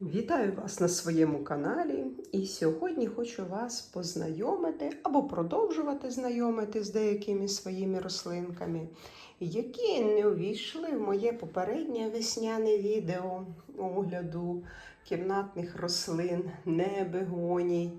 Вітаю вас на своєму каналі. І сьогодні хочу вас познайомити або продовжувати знайомити з деякими своїми рослинками, які не увійшли в моє попереднє весняне відео огляду кімнатних рослин, не бегоній.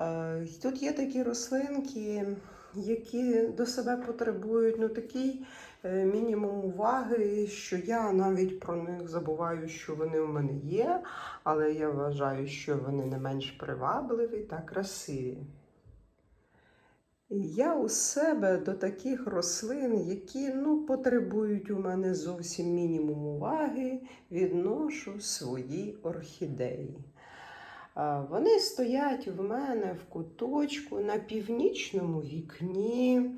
Е, Тут є такі рослинки, які до себе потребують ну, такий мінімум уваги, що я навіть про них забуваю, що вони в мене є, але я вважаю, що вони не менш привабливі та красиві. Я у себе до таких рослин, які ну, потребують у мене зовсім мінімум уваги, відношу свої орхідеї. Вони стоять в мене в куточку на північному вікні.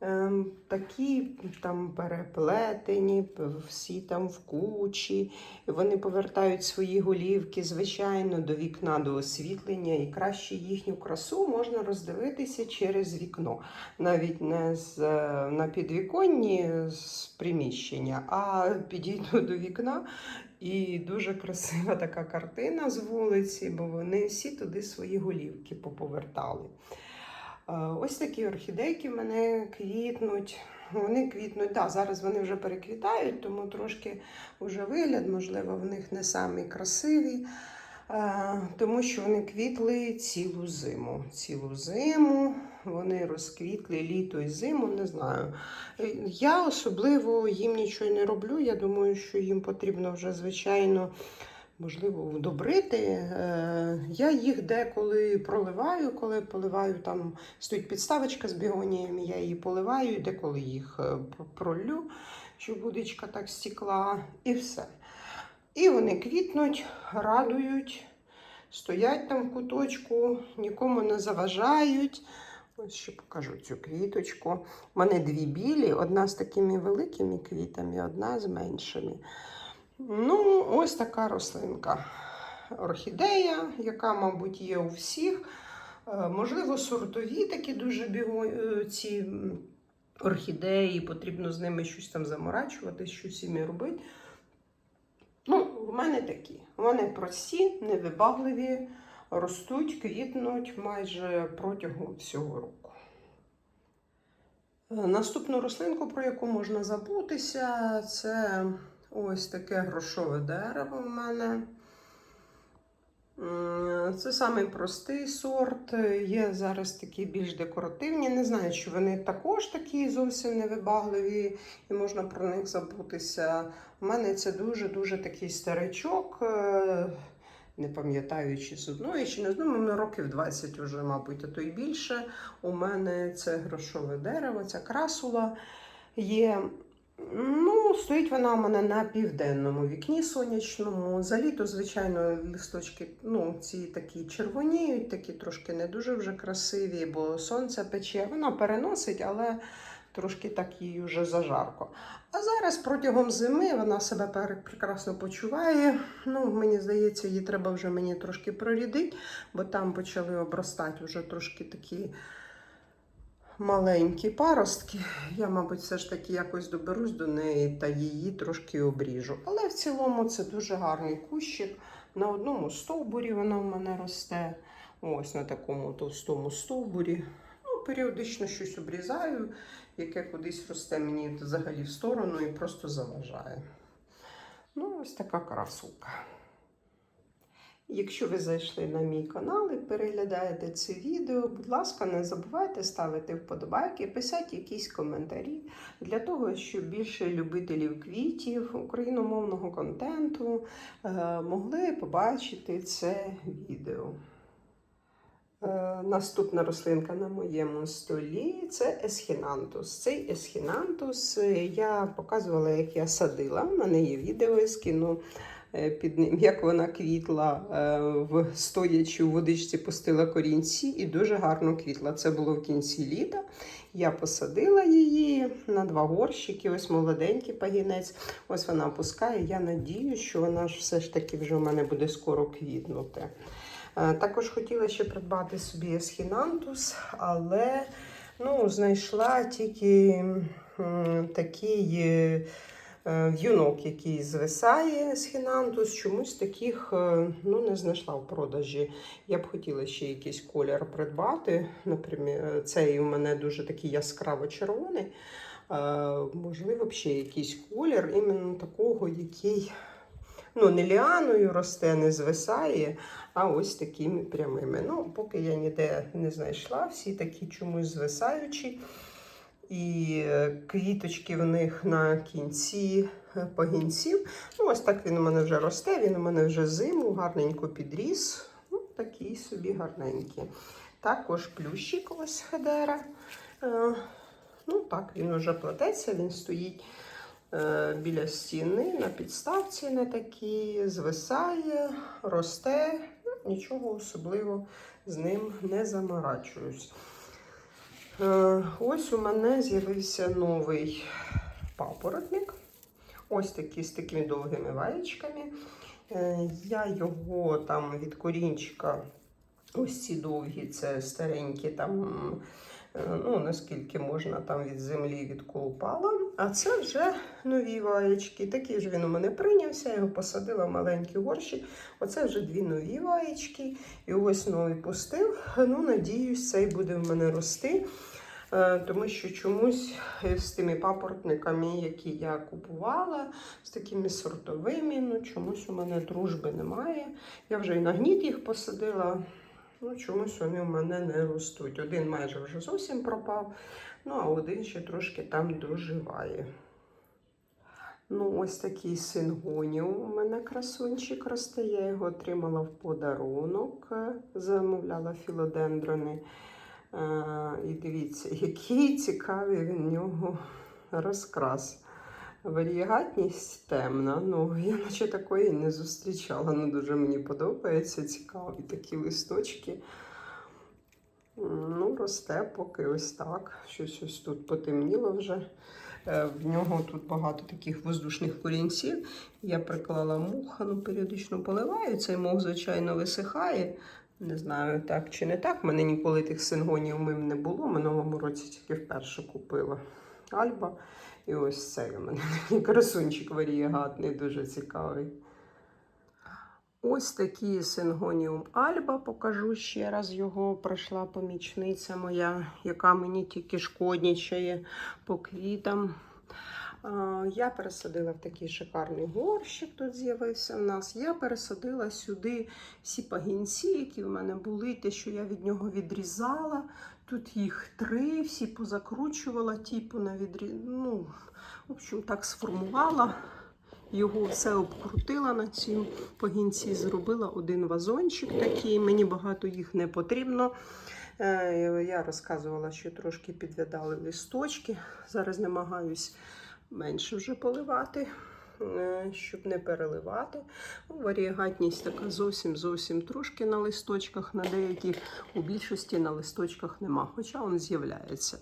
Ем, Такі там переплетені, всі там в кучі. Вони повертають свої голівки, звичайно, до вікна, до освітлення, і краще їхню красу можна роздивитися через вікно. Навіть не з, е, на підвіконні з приміщення, а підійду до вікна. І дуже красива така картина з вулиці, бо вони всі туди свої голівки поповертали. Е, Ось такі орхідейки в мене квітнуть. Вони квітнуть, да, зараз вони вже переквітають, тому трошки вже вигляд, можливо, в них не самий красивий, е, тому що вони квітли цілу зиму. Цілу зиму вони розквітли літо і зиму, не знаю. Е, Я особливо їм нічого не роблю. Я думаю, що їм потрібно вже, звичайно, можливо, вдобрити. Е, Я їх деколи проливаю, коли поливаю, там стоїть підставочка з бігоніями, я її поливаю, деколи їх е, пролю, щоб водичка так стікла, і все. І вони квітнуть, радують, стоять там в куточку, нікому не заважають. Ось ще покажу цю квіточку. У мене дві білі, одна з такими великими квітами, одна з меншими. Ну, ось така рослинка. Орхідея, яка, мабуть, є у всіх. Е, Можливо, сортові такі дуже біго... ці орхідеї, потрібно з ними щось там заморачувати, щось іми робити. Ну, в мене такі. Вони прості, невибагливі, ростуть, квітнуть майже протягом всього року. Е, Наступну рослинку, про яку можна забутися, це ось таке грошове дерево в мене. Це самий простий сорт. Є зараз такі більш декоративні. Не знаю, чи вони також такі зовсім невибагливі і можна про них забутися. У мене це дуже-дуже такий старичок. е, Не пам'ятаю, чи з одної, чи не з одної, років 20 вже, мабуть, а то й більше. У мене це грошове дерево, ця красула є. Ну, стоїть вона у мене на південному вікні сонячному. За літо, звичайно, листочки ну, ці такі червоніють, такі трошки не дуже вже красиві, бо сонце пече. Вона переносить, але трошки так їй вже зажарко. А зараз протягом зими вона себе прекрасно почуває. Ну, мені здається, її треба вже мені трошки прорідити, бо там почали обростати вже трошки такі маленькі паростки. Я, мабуть, все ж таки якось доберусь до неї та її трошки обріжу. Але в цілому це дуже гарний кущик. На одному стовбурі вона в мене росте. Ось на такому товстому стовбурі. Ну, періодично щось обрізаю, яке кудись росте мені взагалі в сторону і просто заважає. Ну, ось така красука. Якщо ви зайшли на мій канал і переглядаєте це відео, будь ласка, не забувайте ставити вподобайки, писати якісь коментарі для того, щоб більше любителів квітів, україномовного контенту е, могли побачити це відео. Е, Наступна рослинка на моєму столі це есхінантус. Цей есхінантус е, я показувала, як я садила. У мене є відео, я скину е, під ним, як вона квітла е, в стоячи у водичці, пустила корінці і дуже гарно квітла. Це було в кінці літа. Я посадила її на два горщики, ось молоденький пагінець. Ось вона опускає. Я надію, що вона ж все ж таки вже в мене буде скоро квітнути. Е, Також хотіла ще придбати собі есхінантус, але ну, знайшла тільки такий е, е, в'юнок, який звисає з хінантус. Чомусь таких е, ну, не знайшла в продажі. Я б хотіла ще якийсь колір придбати. Наприклад, цей у мене дуже такий яскраво червоний. Е, Можливо, ще якийсь колір, іменно такого, який ну, не ліаною росте, не звисає, а ось такими прямими. Ну, поки я ніде не знайшла, всі такі чомусь звисаючі. І е, квіточки в них на кінці е, пагінців. Ну, ось так він у мене вже росте, він у мене вже зиму, гарненько підріс. Ну, такий собі гарненький. Також плющик ось хедера. Е, Ну, так, він вже плететься, він стоїть біля стіни на підставці на такій, звисає, росте. Ну, нічого особливо з ним не заморачуюсь. Е, ось у мене з'явився новий папоротник. Ось такий з такими довгими ваєчками. Е, я його там від корінчика, ось ці довгі, це старенькі, там, ну, наскільки можна там від землі відколупала. А це вже нові ваєчки. Такий ж він у мене прийнявся, я його посадила в маленький горщик. Оце вже дві нові ваєчки. І ось новий пустив. Ну, надіюсь, цей буде в мене рости. Е, Тому що чомусь з тими папоротниками, які я купувала, з такими сортовими, ну чомусь у мене дружби немає. Я вже і на гніт їх посадила. Ну, чомусь вони в мене не ростуть. Один майже вже зовсім пропав, ну а один ще трошки там доживає. Ну, ось такий сингонів у мене красунчик росте. Я його отримала в подарунок, е, замовляла філодендрони. Е, І дивіться, який цікавий в нього розкрас. Варієгатність темна. Ну, я наче такої не зустрічала. Ну, дуже мені подобається. Цікаві такі листочки. Ну, росте поки ось так. Щось ось тут потемніло вже. Е, В нього тут багато таких воздушних корінців. Я приклала муха, ну періодично поливаю. Цей мох, звичайно, висихає. Не знаю, так чи не так. У мене ніколи тих сингонів мим не було. Минулому році тільки вперше купила Альба. І ось цей у мене такий красунчик варієгатний, дуже цікавий. Ось такий сингоніум Альба. Покажу ще раз його. Прийшла помічниця моя, яка мені тільки шкоднічає по квітам. Я пересадила в такий шикарний горщик, тут з'явився в нас. Я пересадила сюди всі пагінці, які в мене були, те, що я від нього відрізала. Тут їх три, всі позакручувала, типу на відрі... Ну, в общем, так сформувала. Його все обкрутила на цій пагінці, зробила один вазончик такий. Мені багато їх не потрібно. Е, Я розказувала, що трошки підвядали листочки. Зараз намагаюсь менше вже поливати, щоб не переливати. Ну, Варієгатність така зовсім зовсім трошки на листочках, на деяких у більшості на листочках нема, хоча він з'являється.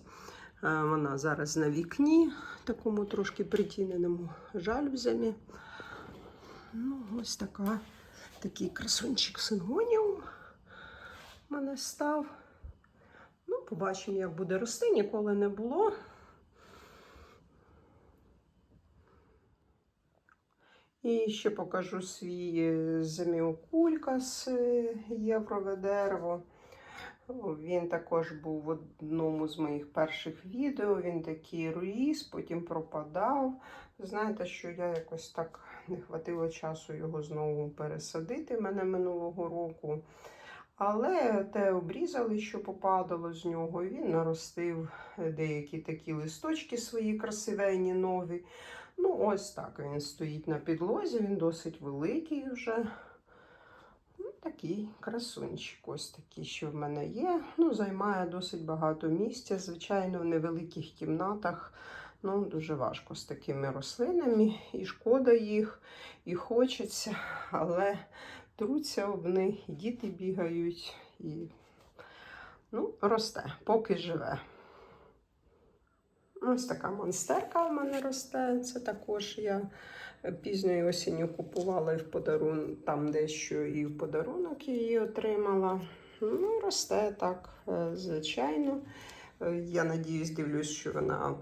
Е, Вона зараз на вікні, такому трошки притіненому жальбзями. Ну, ось така, такий красунчик сингонів у мене став. Ну, побачимо, як буде рости, ніколи не було. І ще покажу свій е, е, єврове дерево. Він також був в одному з моїх перших відео. Він такий ріс, потім пропадав. Знаєте, що я якось так не хватило часу його знову пересадити мене минулого року. Але те обрізали, що попадало з нього, і він наростив деякі такі листочки свої красивенні нові. Ну, ось так він стоїть на підлозі, він досить великий вже. Ну, такий красунчик, ось такий, що в мене є. Ну, займає досить багато місця. Звичайно, в невеликих кімнатах. Ну, дуже важко з такими рослинами, і шкода їх, і хочеться, але труться об них, діти бігають, і ну, росте, поки живе. Ось така монстерка в мене росте. Це також я пізньою осінню купувала і в подарун... там дещо і в подарунок її отримала. Ну, росте так, е, звичайно. Е, Я надіюсь, дивлюсь, що вона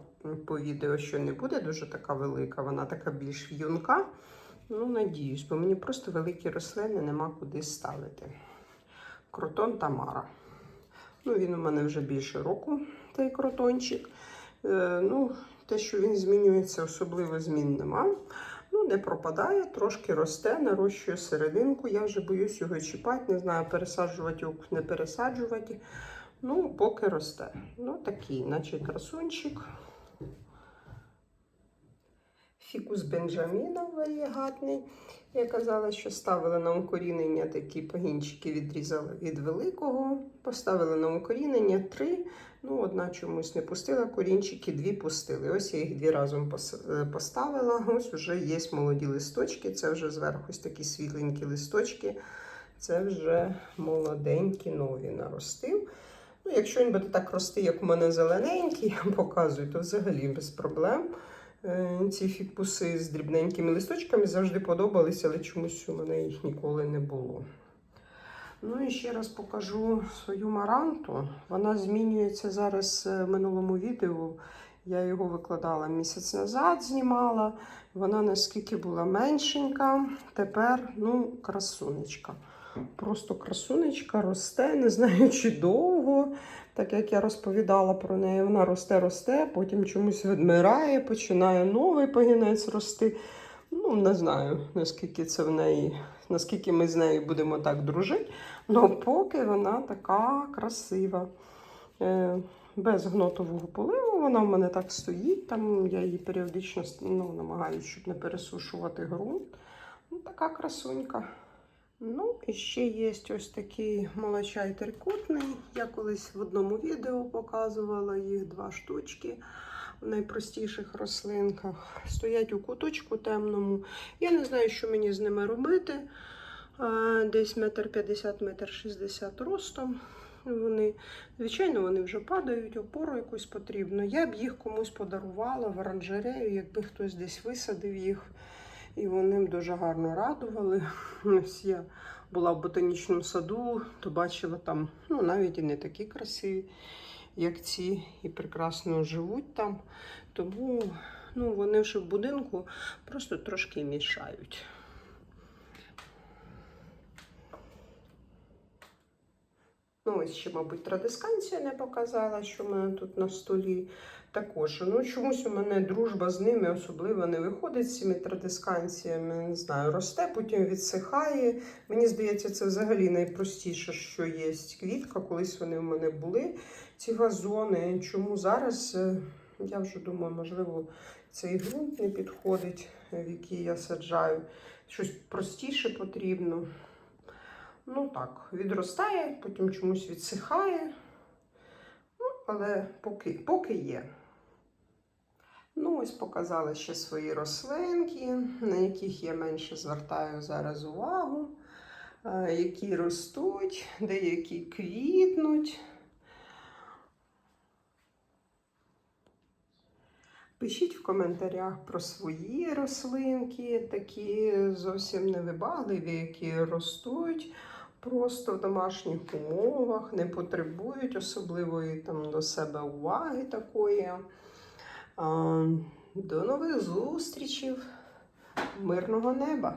по відео що не буде дуже така велика, вона така більш в'юнка. Ну, надіюсь, бо мені просто великі рослини нема куди ставити. Кротон Тамара. Ну, він у мене вже більше року, цей кротончик. Е, ну, те, що він змінюється, особливо змін нема. Ну, не пропадає, трошки росте, нарощує серединку. Я вже боюсь його чіпати, не знаю, пересаджувати його, не пересаджувати. Ну, поки росте. Ну, такий, наче красунчик. Фікус Бенджаміна варігатний. Я казала, що ставила на укорінення такі пагінчики, відрізала від великого. Поставила на укорінення три. Ну, одна чомусь не пустила корінчики, дві пустили. Ось я їх дві разом е, поставила. Ось вже є молоді листочки. Це вже зверху ось такі світленькі листочки. Це вже молоденькі нові наростив. Ну, якщо він буде так рости, як у мене зелененький, я показую, то взагалі без проблем. Е, Ці фікуси з дрібненькими листочками завжди подобалися, але чомусь у мене їх ніколи не було. Ну і ще раз покажу свою маранту. Вона змінюється зараз е, в минулому відео. Я його викладала місяць назад, знімала. Вона наскільки була меншенька, тепер ну, красунечка. Просто красунечка росте, не знаю, чи довго. Так як я розповідала про неї, вона росте, росте, потім чомусь відмирає, починає новий пагінець рости. Ну, не знаю, наскільки це в неї, наскільки ми з нею будемо так дружити. але поки вона така красива. Е, без гнотового поливу. Вона в мене так стоїть. Там я її періодично ну, намагаюся, щоб не пересушувати ґрунт. Ну, така красунька. Ну, і ще є ось такий молочай трикутний. Я колись в одному відео показувала їх два штучки в найпростіших рослинках. Стоять у куточку темному. Я не знаю, що мені з ними робити. Десь метр п'ятдесят, метр шістдесят ростом. Вони, звичайно, вони вже падають, опору якусь потрібно. Я б їх комусь подарувала в оранжерею, якби хтось десь висадив їх. І вони дуже гарно радували. Ось я була в ботанічному саду, то бачила там, ну навіть і не такі красиві, як ці, і прекрасно живуть там. Тому ну, вони вже в будинку просто трошки мішають. Ну, ось ще, мабуть, традисканція не показала, що в мене тут на столі. Також, ну чомусь у мене дружба з ними особливо не виходить з цими традисканціями. Не знаю, росте, потім відсихає. Мені здається, це взагалі найпростіше, що є квітка. Колись вони в мене були, ці вазони. Чому зараз? е, Я вже думаю, можливо, цей ґрунт не підходить, в який я саджаю. Щось простіше потрібно. Ну так, відростає, потім чомусь відсихає. Ну, але поки, поки є. Ну, ось показала ще свої рослинки, на яких я менше звертаю зараз увагу, е, які ростуть, деякі квітнуть. Пишіть в коментарях про свої рослинки, такі зовсім невибагливі, які ростуть просто в домашніх умовах, не потребують особливої там до себе уваги такої. До нових зустрічей, мирного неба!